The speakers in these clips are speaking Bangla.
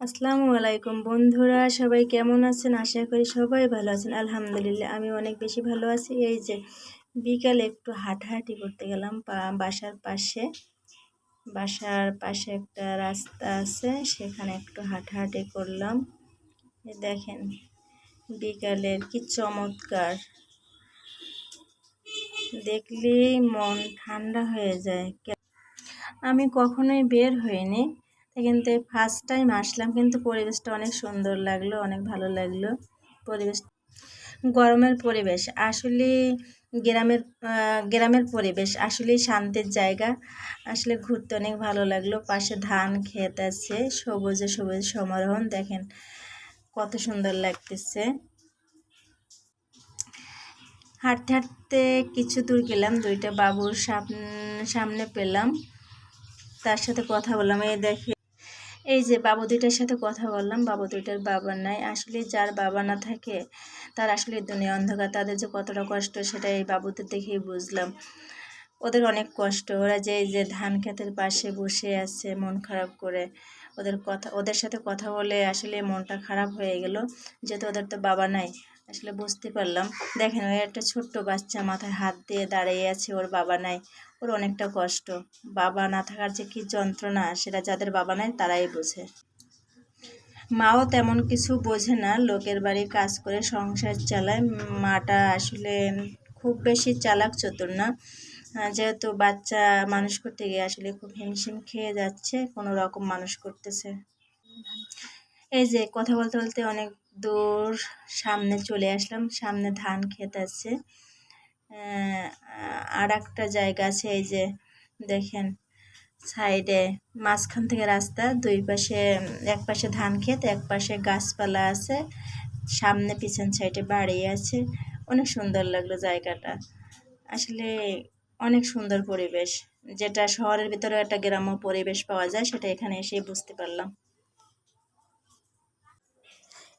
আসসালামু আলাইকুম বন্ধুরা, সবাই কেমন আছেন? আশা করি সবাই ভালো আছেন। আলহামদুলিল্লাহ, আমি অনেক বেশি ভালো আছি। এই যে বিকালে একটু হাঁটাহাঁটি করতে গেলাম বাসার পাশে। বাসার পাশে একটা রাস্তা আছে, সেখানে একটু হাঁটাহাঁটি করলাম। দেখেন, বিকালের কি চমৎকার। দেখলেই মন ঠান্ডা হয়ে যায়। আমি কখনোই বের হইনি। কিন্তু ফার্স্ট টাইম আসলাম, কিন্তু পরিবেশটা অনেক সুন্দর লাগল, অনেক ভালো লাগল। পরিবেশ, গরমের পরিবেশ, আসলে গ্রামের গ্রামের পরিবেশ, আসলেই শান্তির জায়গা। আসলে ঘুরতে অনেক ভালো লাগল, পাশে ধান ক্ষেত আছে, সবুজে সবুজ সমারোহণ, দেখেন কত সুন্দর লাগতেছে। হাঁটতে হাঁটতে কিছু দূর গেলাম, দুইটা বাবুর সামনে পেলাম। তার সাথে কথা বললাম, এই দেখে এই যে বাবু দুইটার সাথে কথা বললাম, বাবু দুইটার বাবা নাই। আসলে যার বাবা না থাকে, তার আসলে দুনিয়া অন্ধকার। তাদের যে কতটা কষ্ট সেটা এই বাবুদের দেখেই বুঝলাম। ওদের অনেক কষ্ট। ওরা যে যে ধান ক্ষেতের পাশে বসে আছে মন খারাপ করে, ওদের কথা, ওদের সাথে কথা বলে আসলে মনটা খারাপ হয়ে গেল, যেহেতু ওদের তো বাবা নাই, আসলে বুঝতে পারলাম। দেখেন, ওই একটা ছোট্ট বাচ্চা মাথায় হাত দিয়ে দাঁড়িয়ে আছে, ওর বাবা নাই, ওর অনেকটা কষ্ট। বাবা না থাকার যে কী যন্ত্রণা, সেটা যাদের বাবা নাই, তারাই বোঝে। মাও তেমন কিছু বোঝে না, লোকের বাড়ি কাজ করে সংসার চালায়। মাটা আসলে খুব বেশি চালাক চতুর না। যেহেতু বাচ্চা মানুষ করতে গিয়ে আসলে খুব হিমশিম খেয়ে যাচ্ছে, কোনো রকম মানুষ করতেছে। এই যে কথা বলতে বলতে অনেক দূর সামনে চলে আসলাম, সামনে ধান ক্ষেত আছে। আর একটা জায়গা আছে, এই যে দেখেন সাইডে মাঝখান থেকে রাস্তা, দুই পাশে, এক পাশে ধান ক্ষেত, এক পাশে গাছপালা আছে, সামনে পিছন সাইডে বাড়ি আছে। অনেক সুন্দর লাগল জায়গাটা। আসলে অনেক সুন্দর পরিবেশ। যেটা শহরের ভিতরে একটা গ্রাম্য পরিবেশ পাওয়া যায়, সেটা এখানে এসে বুঝতে পারলাম।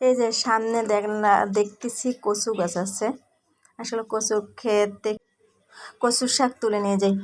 এই যে সামনে দেখতেছি কচু গাছ আছে। আসলে কচু খেতে, কচুর শাক তুলে নিয়ে যাই।